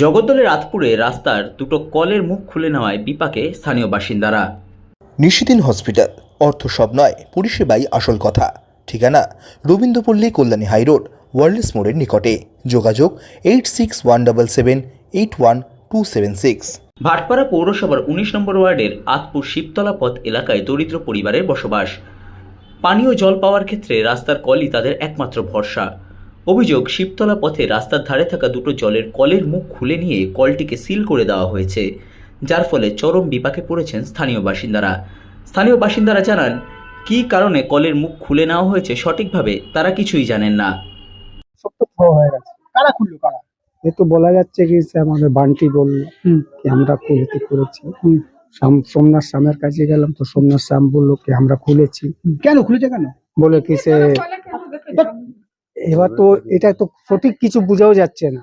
জগদ্দলের রাতপুরে রাস্তার দুটো কলের মুখ খুলে নেওয়ায় বিপাকে স্থানীয় বাসিন্দারা। নিশিদিন হসপিটাল অর্থ সব নয় পরিষেবাই আসল কথা। ঠিকানা রবীন্দ্রপল্লী কল্যাণী হাইরোড ওয়ার্ল্ডস মোড়ের নিকটে। যোগাযোগ eight six one double seven eight one two seven six. Bhatpara পৌরসভার উনিশ নম্বর ওয়ার্ডের আতপুর শিবতলা পথ এলাকায় দরিদ্র পরিবারের বসবাস। পানীয় জল পাওয়ার ক্ষেত্রে রাস্তার কলই তাদের একমাত্র ভরসা। অভিযোগ শিবতলা পথে রাস্তার ধারে থাকা দুটো জলের কলের মুখ খুলে নিয়ে কলটিকে সিল করে দেওয়া হয়েছে যার ফলে চরম বিপাকে পড়েছেন স্থানীয় বাসিন্দারা। স্থানীয় বাসিন্দারা জানান কী কারণে কলের মুখ খুলে নেওয়া হয়েছে সঠিকভাবে তারা কিছুই জানেন না। সব তো খাওয়া হয়ে গেছে। কারা খুললো কারা? এ তো বলা যাচ্ছে কি সে আমাদের বান্টি বলল হুম। কি আমরা খুলতে করেছি। সোমনাথ শ্যামের কাছে গেলাম তো সোমনাথ শ্যাম বলল কি আমরা খুলেছি। কেন খুলেছে কেন? বলে কি সে এবার তো এটা তো সঠিক কিছু বোঝাও যাচ্ছে না।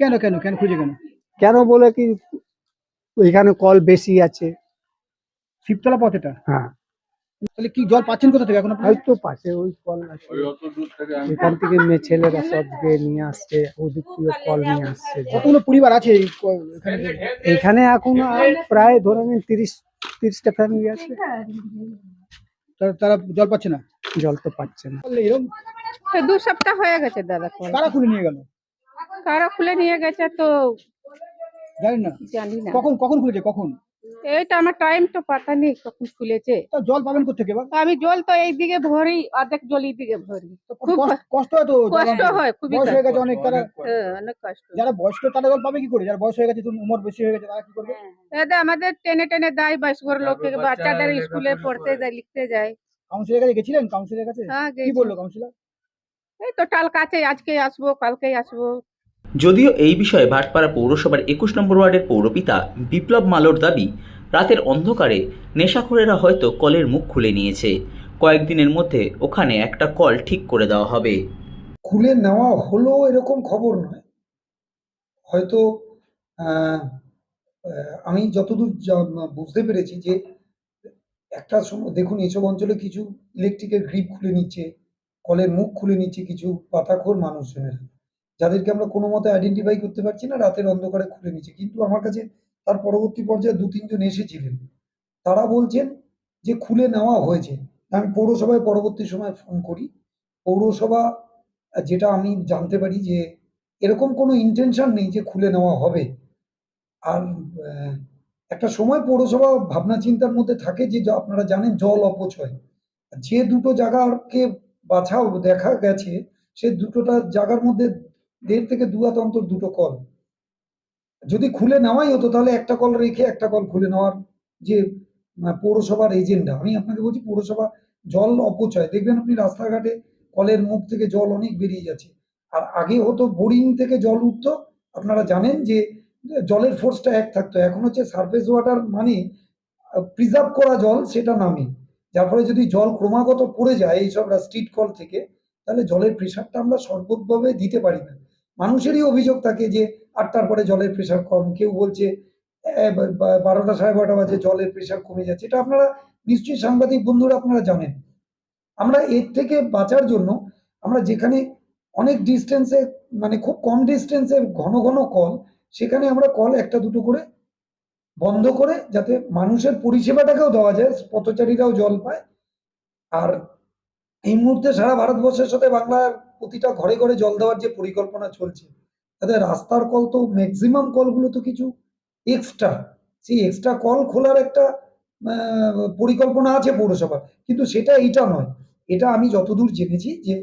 কেন কেন কেন খুঁজে কেন? কেন বলে কি এখানে কল বেশি আছে? শিবতলা পথ এটা? হ্যাঁ। তাহলে কি জল পাচ্ছেন কোথা থেকে এখন আপনারা? হয়তো পাশে ওই কল আছে। এখান থেকে মেয়ে ছেলেরা সব গিয়ে নিয়ে আসছে ওদিক থেকে কল নিয়ে আসছে। কতগুলো পরিবার আছে এই এখানে? এখানে প্রায় ধরে নিন তিরিশ তিরিশটা ফ্যামিলি আছে। তারা- তারা জল পাচ্ছে না? জল তো পাচ্ছে না। এরকম দু সপ্তাহ হয়ে গেছে দাদা কারা খুলে নিয়ে গেল? কারা খুলে নিয়ে গেছে তো জানেন না। জানি না। কখন কখন খুলেছে কখন? এইটা আমার টাইম তো পাতা নেই কখন খুলেছে। জল পাবেন কোথেকে আমি জল তো এই দিকে ভরি অর্ধেক জল এই দিকে ভরি। খুব কষ্ট- কষ্ট হয় তো কষ্ট হয় খুবই বয়স হয়ে গেছে অনেক তারা হ্যাঁ, অনেক কষ্ট। যারা বয়স্ক তারা জল পাবে কি করে? যারা বয়স হয়ে গেছে তুমি উমর বেশি হয়ে গেছে তারা কি করবে? দাদা আমাদের টেনে টেনে দেয় বাইশ ঘর লোককে বাচ্চাদের স্কুলে পড়তে যায় লিখতে যায়। কাউন্সিলের কাছে গেছিলেন? কাউন্সিলের কাছে? হ্যাঁ কি বলল কাউন্সিলর এই তো কাল কাছে আজকে আসব কালকেই আসব। যদিও এই বিষয়ে ভাটপাড়া পৌরসভার একুশ নম্বর ওয়ার্ডের পৌরপিতা বিপ্লব মালোর দাবি রাতের অন্ধকারে নেশাখোরেরা হয়তো কলের মুখ খুলে নিয়েছে। কয়েকদিনের মধ্যে ওখানে একটা কল ঠিক করে দেওয়া হবে। খুলে নেওয়া হলো এরকম খবর নয়। হয়তো আমি যতদূর বুঝতে পেরেছি যে একটা সময় দেখুন এইসব অঞ্চলে কিছু ইলেকট্রিকের গ্রিপ খুলে নিচ্ছে। কলের মুখ খুলে নিচ্ছে কিছু পাতাখোর মানুষজনের যাদেরকে আমরা কোনো মতে আইডেন্টিফাই করতে পারছি না, রাতের অন্ধকারে খুলে নিচ্ছে। কিন্তু আমার কাছে তার পরবর্তী পর্যায়ে দু তিনজন এসেছিলেন। তারা বলছেন যে খুলে নেওয়া হয়েছে। আমি পৌরসভায় পরবর্তী সময় ফোন করি। পৌরসভা, যেটা আমি জানতে পারি যে এরকম কোনো ইন্টেনশন নেই যে খুলে নেওয়া হবে। আর একটা সময় পৌরসভা ভাবনা চিন্তার মধ্যে থাকে যে, আপনারা জানেন জল অপচয়। যে দুটো জায়গাকে বাছাও দেখা গেছে, সে দুটোটা জায়গার মধ্যে দেড় থেকে দু হাত অন্তর দুটো কল। যদি খুলে নেওয়াই হতো, তাহলে একটা কল রেখে একটা কল খুলে নেওয়ার যে পৌরসভার এজেন্ডা আমি আপনাকে বলছি পৌরসভা জল অপচয়। দেখবেন আপনি রাস্তাঘাটে কলের মুখ থেকে জল অনেক বেরিয়ে যাচ্ছে। আর আগে হতো বোরিং থেকে জল উঠতো, আপনারা জানেন যে, জলের ফোর্সটা এক থাকতো। এখন হচ্ছে সারফেস ওয়াটার মানে প্রিজার্ভ করা জল, সেটা নামে। যার ফলে যদি জল ক্রমাগত পড়ে যায় এইসব স্ট্রিট কল থেকে তাহলে জলের প্রেশারটা আমরা সর্বতভাবে দিতে পারি না। মানুষেরই অভিযোগ থাকে যে আটটার পরে জলের প্রেশার কম। কেউ বলছে "এ, বা- বা- বারোটা সাড়ে বারোটা বাজে জলের প্রেশার কমে যাচ্ছে। এটা আপনারা নিশ্চয়ই সাংবাদিক বন্ধুরা আপনারা জানেন। আমরা এর থেকে বাঁচার জন্য আমরা যেখানে অনেক ডিস্টেন্সে মানে খুব কম ডিস্টেন্সে ঘন ঘন কল সেখানে আমরা কল একটা দুটো করে বন্ধ করে যাতে মানুষের পরিষেবাটাকেও দেওয়া যায়, পথচারীরাও জল পায়। আর এই মুহূর্তে সারা ভারতবর্ষের সাথে বাংলার প্রতিটা ঘরে ঘরে জল দেওয়ার যে পরিকল্পনা চলছে, তাতে রাস্তার কল তো ম্যাক্সিমাম কলগুলো তো কিছু এক্সট্রা সেই এক্সট্রা কল খোলার একটা পরিকল্পনা আছে পৌরসভার। কিন্তু সেটা এইটা নয়। এটা আমি যতদূর জেনেছি যে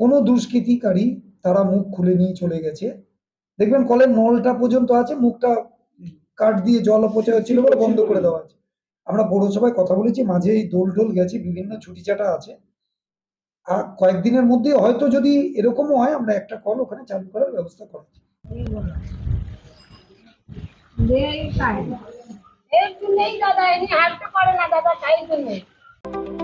কোনো দুষ্কৃতিকারী তারা মুখ খুলে নিয়ে চলে গেছে। দেখবেন কলের নলটা পর্যন্ত আছে, মুখটা কাঠ দিয়ে জল অপচয় হচ্ছিল বলে বন্ধ করে দেওয়া আছে আমরা পৌরসভায় কথা বলেছি, মাঝে এই দোল টোল গেছি, বিভিন্ন ছুটি চাটা আছে। আর কয়েকদিনের মধ্যে হয়তো যদি এরকমও হয়, আমরা একটা কল ওখানে চালু করার ব্যবস্থা করব নেই দাদা না দাদা, তাই জন্য।